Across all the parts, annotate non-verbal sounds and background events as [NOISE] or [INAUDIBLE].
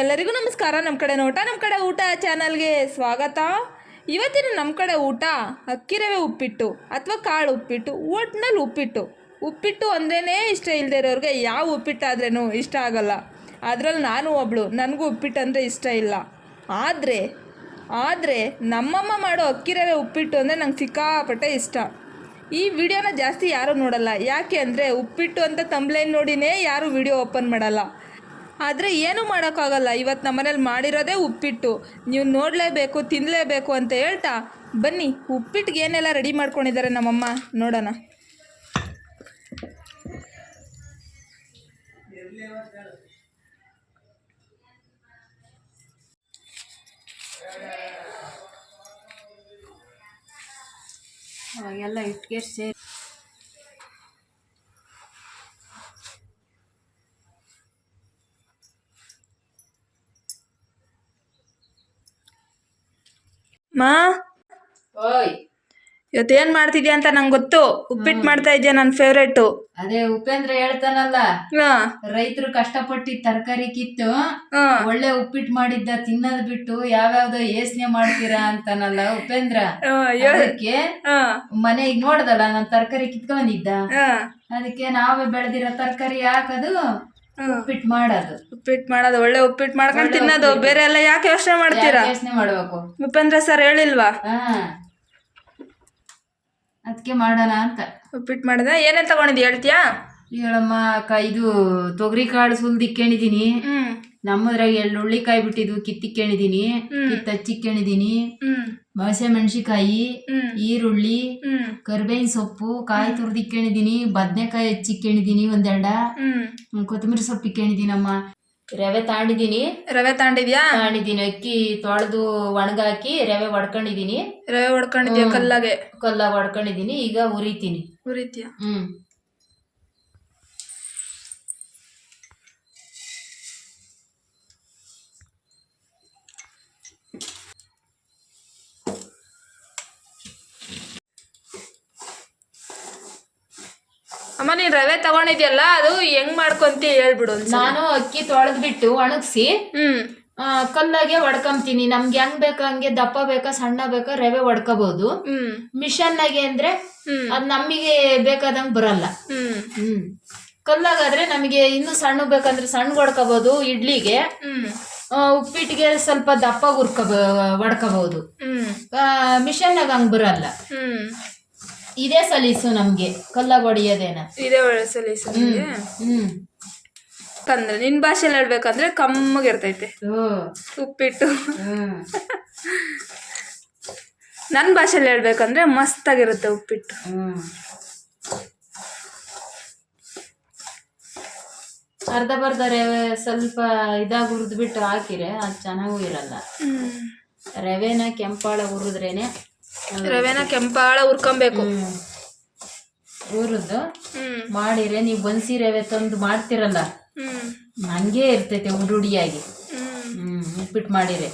ಎಲ್ಲರಿಗೂ ನಮಸ್ಕಾರ. ನಮ್ಮ ಕಡೆ ನೋಟ ನಮ್ಮ ಕಡೆ ಊಟ ಚಾನಲ್ಗೆ ಸ್ವಾಗತ. ಇವತ್ತಿನ ನಮ್ಮ ಕಡೆ ಊಟ ಅಕ್ಕಿ ರವೆ ಉಪ್ಪಿಟ್ಟು ಅಥವಾ ಕಾಳು ಉಪ್ಪಿಟ್ಟು, ಒಟ್ನಲ್ಲಿ ಉಪ್ಪಿಟ್ಟು. ಉಪ್ಪಿಟ್ಟು ಅಂದ್ರೇ ಇಷ್ಟ ಇಲ್ಲದೆ ಇರೋರಿಗೆ ಯಾವ ಉಪ್ಪಿಟ್ಟಾದ್ರೇನು ಇಷ್ಟ ಆಗಲ್ಲ. ಅದರಲ್ಲಿ ನಾನು ಒಬ್ಳು, ನನಗೂ ಉಪ್ಪಿಟ್ಟು ಅಂದರೆ ಇಷ್ಟ ಇಲ್ಲ. ಆದರೆ ಆದರೆ ನಮ್ಮಮ್ಮ ಮಾಡೋ ಅಕ್ಕಿ ರವೆ ಉಪ್ಪಿಟ್ಟು ಅಂದರೆ ನಂಗೆ ಸಿಕ್ಕಾಪಟ್ಟೆ ಇಷ್ಟ. ಈ ವಿಡಿಯೋನ ಜಾಸ್ತಿ ಯಾರೂ ನೋಡಲ್ಲ. ಯಾಕೆ ಅಂದರೆ ಉಪ್ಪಿಟ್ಟು ಅಂತ ತಂಬ್ಲೈನ್ ನೋಡಿನೇ ಯಾರೂ ವಿಡಿಯೋ ಓಪನ್ ಮಾಡಲ್ಲ. ಆದರೆ ಏನೂ ಮಾಡೋಕ್ಕಾಗಲ್ಲ. ಇವತ್ತು ನಮ್ಮನೇಲಿ ಮಾಡಿರೋದೇ ಉಪ್ಪಿಟ್ಟು. ನೀವು ನೋಡಲೇಬೇಕು ತಿನ್ನಲೇಬೇಕು ಅಂತ ಹೇಳ್ತಾ ಬನ್ನಿ ಉಪ್ಪಿಟ್ಟಿಗೆ ಏನೆಲ್ಲ ರೆಡಿ ಮಾಡ್ಕೊಂಡಿದ್ದಾರೆ ನಮ್ಮಮ್ಮ ನೋಡೋಣ. ಎಲ್ಲ ಇಟ್ಟಿಗೆ ಮಾ? ಓಯ್. ಇವತ್ತೇನು ಮಾಡ್ತಿದ್ಯಾ ಅಂತ ನಂಗೆ ಗೊತ್ತು. ಉಪ್ಪಿಟ್ಟು ಮಾಡ್ತಾ ಇದ್ಯಾ ನನ್ನ ಫೇವ್ರೇಟು ಅದೇ ಉಪೇಂದ್ರ ಹೇಳ್ತಾನಲ್ಲ. ಹಾಂ. ರೈತರು ಕಷ್ಟಪಟ್ಟಿ ತರಕಾರಿ ಕಿತ್ತು ಹಾಂ. ಒಳ್ಳೆ ಉಪ್ಪಿಟ್ಟು ಮಾಡಿದ್ದ ತಿನ್ನದ್ ಬಿಟ್ಟು ಯಾವ್ಯಾವ್ದೋ ಯೋಚನೆ ಮಾಡ್ತೀರಾ ಅಂತಾನಲ್ಲ ಉಪೇಂದ್ರ ಅದಕ್ಕೆ ಮನೆ ಮನೆಗ್ ನೋಡ್ದಲ್ಲ ನಾನ್ ತರಕಾರಿ ಕಿತ್ಕೊಂಡಿದ್ದ ಹಾಂ. ಅದಕ್ಕೆ ನಾವೇ ಬೆಳೆದಿರೋ ತರಕಾರಿ ಹಾಕೋದು ಉಪ್ಪಿಟ್ಟು ಮಾಡೋದು. ಉಪ್ಪಿಟ್ಟು ಮಾಡೋದು ಒಳ್ಳೆ ಉಪ್ಪಿಟ್ಟು ಮಾಡ್ಕೊಂಡು ತಿನ್ನೋದು. ಬೇರೆ ಎಲ್ಲ ಯಾಕೆ ಯೋಚನೆ ಮಾಡ್ತೀರಾ? ಯೋಚನೆ ಮಾಡ್ಬೇಕು? ಉಪೇಂದ್ರ ಸರ್ ಹೇಳಿಲ್ವಾ? ಅದಕ್ಕೆ ಮಾಡೋಣ ಅಂತ. ಉಪ್ಪಿಟ್ಟು ಮಾಡಿದ ಏನೇನು ತಗೊಂಡಿದ್ದಿ ಹೇಳ್ತೀಯಾ? ಹೇಳಮ್ಮ ಅಕ್ಕ ಇದು ತೊಗರಿ ಕಾಳು ಸುಲ್ದಿಕ್ಕೇಣಿದ್ದೀನಿ ನಮ್ಮದ್ರಾಗ ಎರಡು ಉಳ್ಳಿಕಾಯಿ ಬಿಟ್ಟಿದ್ವು ಕಿತ್ತಿಕ್ಕೊಂಡಿದೀನಿ ಕಿತ್ತು ಹಚ್ಚಿಕ್ಕೊಂಡಿದೀನಿ ಮಸೆ ಮೆಣಸಿಕಾಯಿ. ಈರುಳ್ಳಿ ಕರ್ಬೇವಿನ ಸೊಪ್ಪು ಕಾಯಿ ತುರ್ದಿಕ್ಕೊಂಡಿದೀನಿ ಬದ್ನೆಕಾಯಿ ಹಚ್ಚಿಕ್ಕೊಂಡಿದೀನಿ ಒಂದೆರಡ. ಕೊತ್ತಂಬರಿ ಸೊಪ್ಪು ಇಕ್ಕೊಂಡಿದೀನಮ್ಮ ರವೆ ತಾಂಡಿದೀನಿ. ರವೆ ತಾಂಡಿದ್ಯಾ? ತಾಂಡಿದೀನಿ ಅಕ್ಕಿ ತೊಳೆದು ಒಣಗಾಕಿ ರವೆ ಹೊಡ್ಕೊಂಡಿದೀನಿ ರವೆ ಹೊಡ್ಕೊಂಡಿದ್ಯಾ ಕಲ್ಲಾಗೆ? ಕಲ್ಲಾಗ ಹೊಡ್ಕೊಂಡಿದೀನಿ ಈಗ ಉರಿತೀನಿ. ಉರಿತೀಯ? ಹ್ಮ್. ಅಮ್ಮ ನೀನ್ ರವೆ ತಗೊಂಡಿದ್ಯಲ್ಲ ಅದು ಹೆಂಗ್ ಮಾಡ್ಕೊಂತಿ ಹೇಳ್ಬಿಡು ಒಂದ್ಸಲ. ನಾನು ಅಕ್ಕಿ ತೊಳೆದ್ಬಿಟ್ಟು ಒಣಗಿಸಿ ಹ್ಮ್. ಕಲ್ಲಾಗೆ ಒಡ್ಕೊಂತೀನಿ ನಮ್ಗೆ ಹೆಂಗ್ ಬೇಕಾ ಹಂಗೆ ದಪ್ಪ ಬೇಕಾ ಸಣ್ಣ ಬೇಕಾ ರವೆ ಒಡ್ಕೋಬಹುದು ಮಿಷನ್ ಮಿಷನ್ನಾಗೆ ಅಂದ್ರೆ ಹ್ಮ್. ಅದ್ ನಮಗೆ ಬೇಕಾದಂಗ್ ಬರಲ್ಲ. ಹ್ಮ್. ಹ್ಮ್. ಕಲ್ಲಾಗಾದ್ರೆ ನಮಗೆ ಇನ್ನು ಸಣ್ಣ ಬೇಕಂದ್ರೆ ಸಣ್ಣ ಹೊಡ್ಕೋಬಹುದು ಇಡ್ಲಿಗೆ. ಹ್ಮ್. ಆ, ಉಪ್ಪಿಟ್ಟಿಗೆ ಸ್ವಲ್ಪ ದಪ್ಪ ಹುರ್ಕೋಬ ಒಡ್ಕೋಬಹುದು ಮಿಷನ್ ಮಿಷನ್ನಾಗ ಹಂಗ್ ಬರಲ್ಲ. ಹ್ಮ್. ಇದೇ ಸಲೀಸು ನಮ್ಗೆ ಕಲ್ಲ ಹೊಡಿಯೋದೇನ ಇದೇ ಒಳ್ಳೆ ಸಲೀಸು ನಿನ್ಗೆ ಹ್ಮ್. ತಂದ್ರೆ ನಿನ್ ಭಾಷೆಲಿ ಹೇಳ್ಬೇಕಂದ್ರೆ ಕಮ್ಮಗಿರ್ತೈತೆ ಹ್ಮ್. ಉಪ್ಪಿಟ್ಟು. ಹ್ಮ್. ನನ್ನ ಭಾಷೆಲಿ ಹೇಳ್ಬೇಕಂದ್ರೆ ಮಸ್ತಾಗಿರುತ್ತೆ ಉಪ್ಪಿಟ್ಟು. ಹ್ಮ್. ಅರ್ಧ ಬರ್ಧ ರವೆ ಸ್ವಲ್ಪ ಇದಾಗಿ ಹುರಿದ್ಬಿಟ್ಟು ಹಾಕಿರೆ ಅದು ಚೆನ್ನಾಗೂ ಇರಲ್ಲ. ರವೆನ ಕೆಂಪಾಳ ಹುರಿದ್ರೇನೆ ರವೆನ ಕೆಂಪಾಳ ಹುರ್ಕೊಬೇಕು ಊರದ್ದು ಮಾಡಿರೆ ನೀವು ಬನ್ಸಿ ರವೆ ತಂದು ಮಾಡ್ತಿರಲ್ಲ? ಹ್ಮ್. ಹಂಗೆ ಇರ್ತೈತೆ ಉಡುಡಿಯಾಗಿ ಹ್ಮ್. ಉಪ್ಪಿಟ್ಟು ಮಾಡಿರೆ.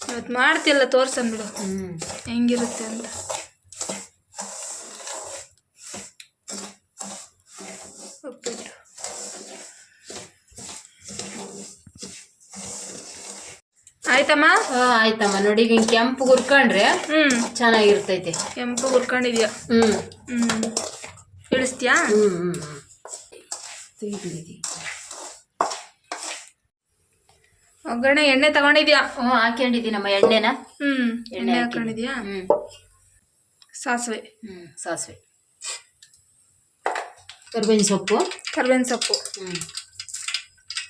ಇವತ್ತು ಮಾಡ್ತಿಲ್ಲ ತೋರ್ಸನ್ಬಿಡು ಹ್ಮ್. ಹೆಂಗಿರುತ್ತೆ ಅಂತ ಉಪ್ಪಿಟ್ಟು ಆಯ್ತಮ್ಮ? ಆಯ್ತಮ್ಮ. ನೋಡಿ ಹಿಂಗೆ ಕೆಂಪು ಹುರ್ಕೊಂಡ್ರೆ ಹ್ಮ್. ಚೆನ್ನಾಗಿರ್ತೈತೆ. ಕೆಂಪು ಹುರ್ಕೊಂಡಿದ್ಯಾ ಹ್ಮ್. ಹ್ಮ್. ಇಳಿಸ್ತೀಯಾ? ಹ್ಮ್ ಒಗ್ಗರಣೆ ಎಣ್ಣೆ ತಗೊಂಡಿದ್ಯಾ? ಹ್ಞೂ ಹಾಕೊಂಡಿದ್ದೀನಮ್ಮ ಎಣ್ಣೆನ. ಹ್ಮ್. ಎಣ್ಣೆ. ಹಾಕೊಂಡಿದ್ಯಾ ಹ್ಮ್. ಸಾಸಿವೆ. ಹ್ಮ್ ಸಾಸಿವೆ. ಕರ್ಬೇವಿನ ಸೊಪ್ಪು. ಕರ್ಬೇವಿನ ಸೊಪ್ಪು. ಹ್ಮ್.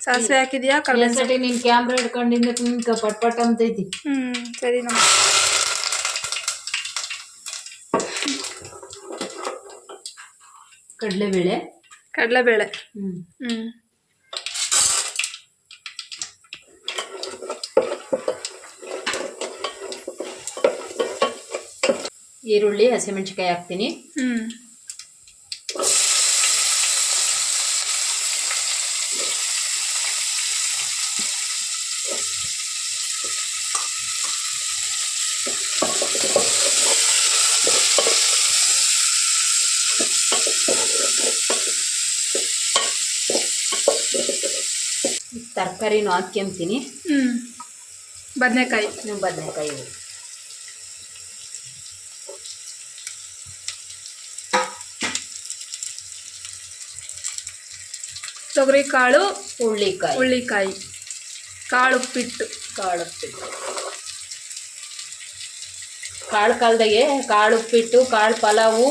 ಸಾಸಿವೆ ಹಾಕಿದ್ಯಾ? ಕರ್ಬೇವಿನ ಸತಿ ನೀನ್ ಕ್ಯಾಮ್ರಾ ಹಿಡ್ಕೊಂಡಿಂದ ಕುಂಕ ಪಟ್ ಪಟ್ ಅಂತೈತಿ ಹ್ಮ್ ಸರಿ ನಮ್ಮ ಕಡಲೆಬೇಳೆ. ಕಡಲೆಬೇಳೆ. ಹ್ಮ್. ಹ್ಮ್. ಈರುಳ್ಳಿ ಹಸಿಮೆಣಸಿಕಾಯಿ ಹಾಕ್ತೀನಿ. ಹ್ಮ್. ತರಕಾರಿನೂ ಹಾಕ್ಯಂತೀನಿ ಹ್ಞೂ ಬದನೆಕಾಯಿ ಬದನೆಕಾಯಿ. ತೊಗರಿ ಕಾಳು ಹುಳ್ಳಿಕಾಯಿ ಹುಳ್ಳಿಕಾಯಿ ಕಾಳು ಉಪ್ಪಿಟ್ಟು ಕಾಳು ಉಪ್ಪಿಟ್ಟು ಕಾಳು ಕಾಲದಾಗೆ ಕಾಳು ಉಪ್ಪಿಟ್ಟು ಕಾಳು ಪಲಾವು.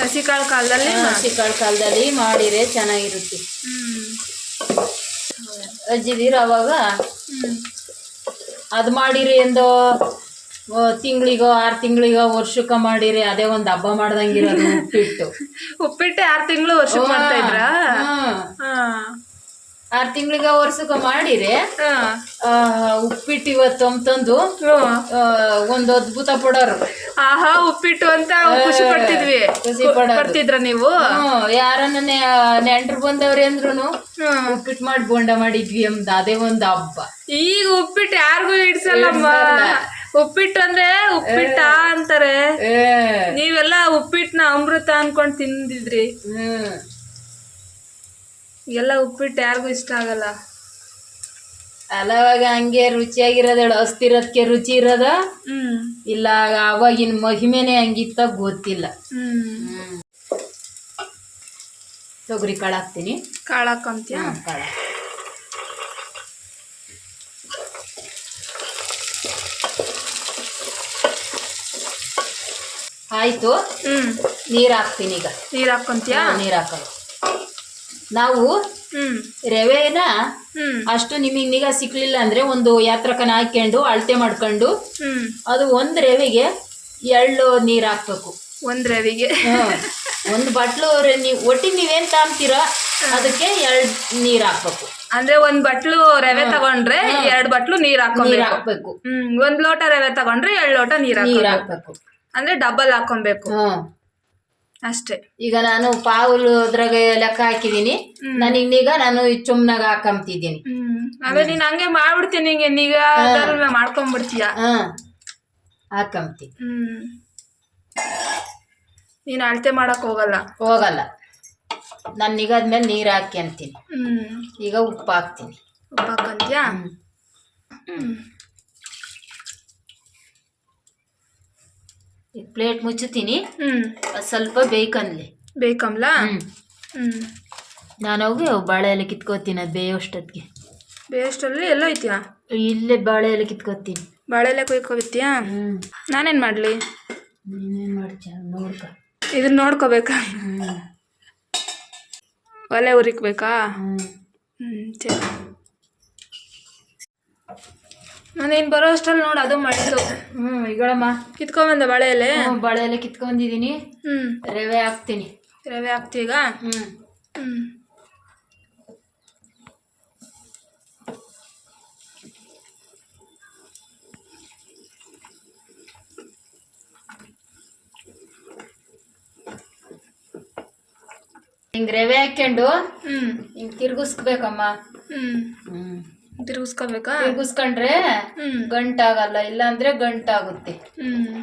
ಹಸಿ ಕಾಳು ಕಾಲದಲ್ಲಿ ಹಸಿ ಕಾಳು ಕಾಲದಲ್ಲಿ ಮಾಡಿದ್ರೆ ಚೆನ್ನಾಗಿರುತ್ತೆ. ಹ್ಞೂ ಅಜ್ಜಿದಿರ ಅವಾಗ ಅದು ಮಾಡಿರಿ ಎಂದು ತಿಂಗಳಿಗೋ ಆರು ತಿಂಗಳಿಗೋ ವರ್ಷಕ್ಕೆ ಮಾಡಿರಿ ಅದೇ ಒಂದು ಹಬ್ಬ ಮಾಡ್ದಂಗಿರೋದು ಉಪ್ಪಿಟ್ಟು. [LAUGHS] ಉಪ್ಪಿಟ್ಟು ಆರು ತಿಂಗಳು ವರ್ಷ ಮಾಡ್ತಾ ಇದ್ರಾ? ಆರು ತಿಂಗಳಿಗ ವರ್ಷಕ್ಕೆ ಮಾಡಿರಿ ಉಪ್ಪಿಟ್ಟು ಇವತ್ತು ತಂದು ಒಂದು ಅದ್ಭುತ ಪಡೋರು. ಆಹಾ ಉಪ್ಪಿಟ್ಟು ಅಂತ ಖುಷಿ ಖುಷಿ ಪಡೋದು. ಪಡ್ತಿದ್ರ ನೀವು? ಹ್ಮ್ ಯಾರನ್ನ ನೆಂಟ್ರು ಬಂದವ್ರಿ ಅಂದ್ರುನು ಹ್ಮ್. ಉಪ್ಪಿಟ್ಟು ಮಾಡಿ ಬೋಂಡ ಮಾಡಿದ್ವಿ ಅಂದ ಅದೇ ಒಂದು ಹಬ್ಬ. ಈಗ ಉಪ್ಪಿಟ್ಟು ಯಾರಿಗೂ ಇಡ್ಸಲ್ಲಮ್ಮ. ಉಪ್ಪಿಟ್ಟು ಅಂದ್ರೆ ಉಪ್ಪಿಟ್ಟ ಅಂತಾರೆ. ಏ, ನೀವೆಲ್ಲ ಉಪ್ಪಿಟ್ಟನ ಅಮೃತ ಅನ್ಕೊಂಡ್ ತಿಂದಿದ್ರಿ. ಹ್ಮ್. ಎಲ್ಲ ಉಪ್ಪಿಟ್ಟು ಯಾರಿಗೂ ಇಷ್ಟ ಆಗಲ್ಲ. ಅಲ್ಲವಾಗ ಹಂಗೆ ರುಚಿಯಾಗಿರೋದ ಅಸ್ತಿರೋದಕ್ಕೆ ರುಚಿ ಇರೋದ? ಹ್ಮ್. ಇಲ್ಲ ಅವಾಗಿನ ಮಹಿಮೆನೆ ಹಂಗಿತ್ತ ಗೊತ್ತಿಲ್ಲ. ಹ್ಮ್. ತೊಗರಿ ಕಾಳು ಹಾಕ್ತೀನಿ. ಕಾಳು ಹಾಕೊಂತೀಯ? ಹ್ಮ್, ಕಾಳು. ಆಯ್ತು. ಹ್ಮ್. ನೀರು ಹಾಕ್ತೀನಿ ಈಗ. ನೀರ್ ಹಾಕೊಂತೀಯ? ನೀರು ಹಾಕೋದು ನಾವು ರವೆನ ಹ್ಮ್. ಅಷ್ಟು ನಿಮಗೆ ನಿಗ ಸಿಕ್ಲಿಲ್ಲ ಅಂದ್ರೆ ಒಂದು ಯಾತ್ರಕನ ಹಾಕೊಂಡು ಅಳತೆ ಮಾಡ್ಕೊಂಡು ಹ್ಮ್. ಅದು ಒಂದು ರವೆಗೆ ಎಳ್ಳು ನೀರ್ ಹಾಕ್ಬೇಕು. ಒಂದ್ ರವಿಗೆ. ಒಂದು ಬಟ್ಲು ನೀವು ಒಟ್ಟಿ ನೀವೇನ್ ತಾಂಬ್ತೀರೋ ಅದಕ್ಕೆ ಎರಡು ನೀರ್ ಹಾಕ್ಬೇಕು. ಅಂದ್ರೆ ಒಂದ್ ಬಟ್ಲು ರವೆ ತಗೊಂಡ್ರೆ ಎರಡ್ ಬಟ್ಲು ನೀರ್ ಹಾಕೊಂಡ್ಬೇಕು ಹಾಕೊಬೇಕು. ಒಂದ್ ಲೋಟ ರವೆ ತಗೊಂಡ್ರೆ ಎರಡ್ ಲೋಟ ನೀರ್ ನೀರ್ ಹಾಕಬೇಕು. ಅಂದ್ರೆ ಡಬಲ್ ಹಾಕೊಬೇಕು ಅಷ್ಟೇ. ಈಗ ನಾನು ಪಾವುಲು ಅದ್ರಾಗ ಲೆಕ್ಕ ಹಾಕಿದೀನಿ. ನನಗೀಗ ನಾನು ಚುಮ್ನಾಗ ಹಾಕಂತಿದ್ದೀನಿ ಅದೇ ನೀನ್ ಹಂಗೆ ಮಾಡ್ಬಿಡ್ತೀನಿ ಹಿಂಗೆ ನೀಗ ಮಾಡ್ಕೊಂಡ್ಬಿಡ್ತೀಯ ಹ್ಮ್ ಹಾಕಂತಿ ಹ್ಮ್. ನೀನ್ ಅಳತೆ ಮಾಡಕ್ ಹೋಗಲ್ಲ. ಹೋಗಲ್ಲ. ನಾನು ನಿಗದ್ಮೇಲೆ ನೀರು ಹಾಕಿ ಅಂತೀನಿ. ಹ್ಮ್. ಈಗ ಉಪ್ಪು ಹಾಕ್ತೀನಿ. ಉಪ್ಪು ಹಾಕಂತ್ಯಾ ಹ್ಮ್. ಪ್ಲೇಟ್ ಮುಚ್ಚುತ್ತೀನಿ. ಅದ್ ಸ್ವಲ್ಪ ಬೇಕನ್ಲಿ. ಬೇಕಮ್ಲ ಹ್ಮ್. ಹ್ಮ್. ನಾನು ಹೋಗಿ ಬಾಳೆ ಎಲೆ ಕಿತ್ಕೋತೀನಿ ಅದು ಬೇಯೋಷ್ಟೊತ್ತಿಗೆ ಬೇಯೋಷ್ಟಲ್ಲಿ ಎಲ್ಲ ಐತಿಯಾ ಇಲ್ಲೇ ಬಾಳೆ ಎಲೆ ಕಿತ್ಕೋತೀನಿ ಎಲ್ಲ ಕೊಯ್ಕೊಬಿತ್ತೀಯಾ ಹ್ಮ್. ನಾನೇನ್ ಮಾಡ್ಲಿ? ನೀನೇನು ಮಾಡ್ತೀಯ? ನೋಡ್ಕ. ಇದನ್ನ ನೋಡ್ಕೋಬೇಕಾ? ಒಲೆ ಉರಿಕ್ಬೇಕಾ? ಹ್ಮ್. ಹ್ಮ್ ಸರಿ. ನಾನೇನು ಬರೋ ಅಷ್ಟ್ರಲ್ಲಿ ನೋಡು ಅದು ಮಾಡಿದ್ದು. ಹ್ಞೂ ಈಗಳಮ್ಮ. ಕಿತ್ಕೊಂಬಂದೆ ಬಳೆಯಲ್ಲೇ ಬಳೆಯಲ್ಲೇ ಕಿತ್ಕೊಂಡಿದ್ದೀನಿ ಹ್ಞೂ ರವೆ ಹಾಕ್ತೀನಿ. ರವೆ ಹಾಕ್ತೀಗ ಹ್ಞೂ ಹ್ಞೂ ಹಿಂಗ್ ರವೆ ಹಾಕ್ಯಂಡು ಹ್ಮ್. ಹಿಂಗ್ ತಿರ್ಗಿಸ್ಬೇಕಮ್ಮ. ಹ್ಞೂ ಹ್ಮ್. ತಿರ್ಗಿಸ್ಕೋಬೇಕಾ? ತಿರುಗಿಸ್ಕೊಂಡ್ರೆ ಗಂಟಾಗಲ್ಲ ಇಲ್ಲ ಅಂದ್ರೆ ಗಂಟಾಗುತ್ತೆ. ಹ್ಮ್.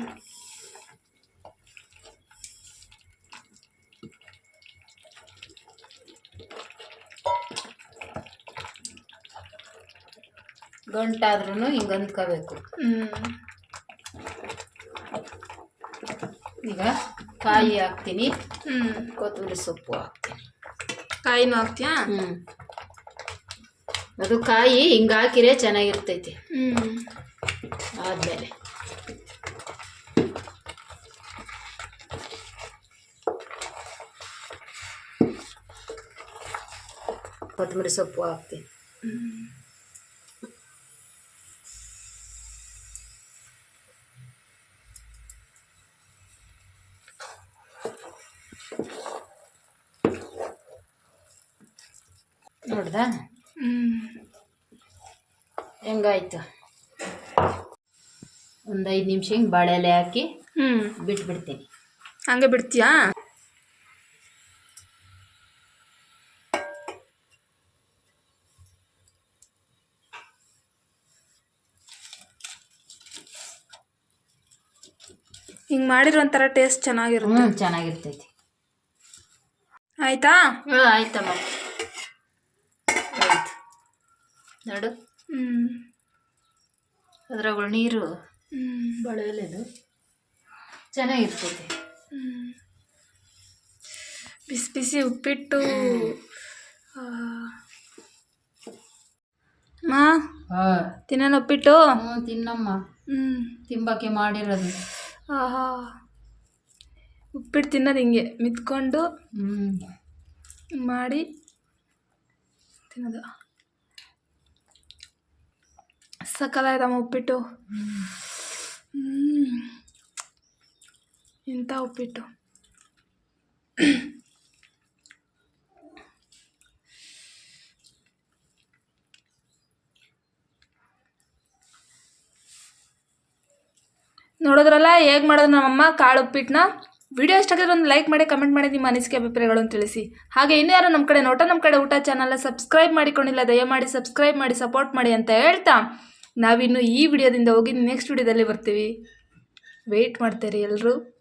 ಗಂಟಾದ್ರೂ ಹಿಂಗ್ ಅಂದ್ಕೋಬೇಕು. ಈಗ ಕಾಯಿ ಹಾಕ್ತೀನಿ. ಹ್ಮ್. ಕೊತ್ತಂಬರಿ ಸೊಪ್ಪು ಹಾಕ್ತೀನಿ. ಕಾಯಿನೂ ಹಾಕ್ತೀಯಾ? ಹ್ಮ್. ಅದು ಕಾಯಿ ಹಿಂಗೆ ಹಾಕಿರೆ ಚೆನ್ನಾಗಿರ್ತೈತಿ ಆದ್ಮೇಲೆ. ಕೊತ್ತಂಬರಿ ಸೊಪ್ಪು ಹಾಕ್ತೀನಿ. ನೋಡ್ದಾ? ಹೆಂಗಾಯ್ತು? ಒಂದು ಐದು ನಿಮಿಷ ಹಿಂಗೆ ಬಾಳೆ ಎಲೆ ಹಾಕಿ ಹ್ಮ್. ಬಿಟ್ಬಿಡ್ತೀನಿ. ಹಂಗೆ ಬಿಡ್ತೀಯಾ? ಹಿಂಗೆ ಮಾಡಿರೋ ಒಂಥರ ಟೇಸ್ಟ್ ಚೆನ್ನಾಗಿರುತ್ತೆ. ಚೆನ್ನಾಗಿರ್ತೈತಿ. ಆಯ್ತಾ? ಆಯ್ತಮ್ಮ ಆಯ್ತು ನಡು. ಹ್ಞೂ ಅದ್ರಾಗ ನೀರು ಹ್ಞೂ ಬಾಳೆ ಎಲೆದು ಚೆನ್ನಾಗಿರ್ತೈತಿ ಬಿಸಿ ಬಿಸಿ ಉಪ್ಪಿಟ್ಟು. ಮಾ ಹಾಂ. ತಿನ್ನೋಣ ಉಪ್ಪಿಟ್ಟು? ಹ್ಞೂ ತಿನ್ನಮ್ಮ. ಹ್ಞೂ ತಿಂಬಕ್ಕೆ ಮಾಡಿರೋದು. ಆಹಾ. ಉಪ್ಪಿಟ್ಟು ತಿನ್ನೋದು ಹಿಂಗೆ ಮಿತ್ಕೊಂಡು ಹ್ಞೂ ಮಾಡಿ ತಿನ್ನೋದು. ಸಕ್ಕದಾಯ್ತಮ್ಮ ಉಪ್ಪಿಟ್ಟು. ಇಂಥ ಉಪ್ಪಿಟ್ಟು. ನೋಡಿದ್ರಲ್ಲ ಹೇಗೆ ಮಾಡೋದು ನಮ್ಮಮ್ಮ ಕಾಳು ಉಪ್ಪಿಟ್ಟನ್ನ ವಿಡಿಯೋ ಇಷ್ಟ ಆಗಿದ್ರೆ ಒಂದು ಲೈಕ್ ಮಾಡಿ, ಕಮೆಂಟ್ ಮಾಡಿ ನಿಮ್ಮ ಅನಿಸಿಕೆ ಅಭಿಪ್ರಾಯಗಳನ್ನು ತಿಳಿಸಿ. ಹಾಗೆ ಇನ್ನೂ ಯಾರು ನಮ್ಮ ಕಡೆ ನೋಟ, ನಮ್ಮ ಕಡೆ ಊಟ ಚಾನಲ್ನ ಸಬ್ಸ್ಕ್ರೈಬ್ ಮಾಡಿಕೊಂಡಿಲ್ಲ, ದಯಮಾಡಿ ಸಬ್ಸ್ಕ್ರೈಬ್ ಮಾಡಿ ಸಪೋರ್ಟ್ ಮಾಡಿ ಅಂತ ಹೇಳ್ತಾ ನಾವಿನ್ನು ಈ ವಿಡಿಯೋದಿಂದ ಹೋಗಿ ನೆಕ್ಸ್ಟ್ ವಿಡಿಯೋದಲ್ಲಿ ಬರ್ತೀವಿ. ವೆಯ್ಟ್ ಮಾಡ್ತೀರಿ ಎಲ್ಲರೂ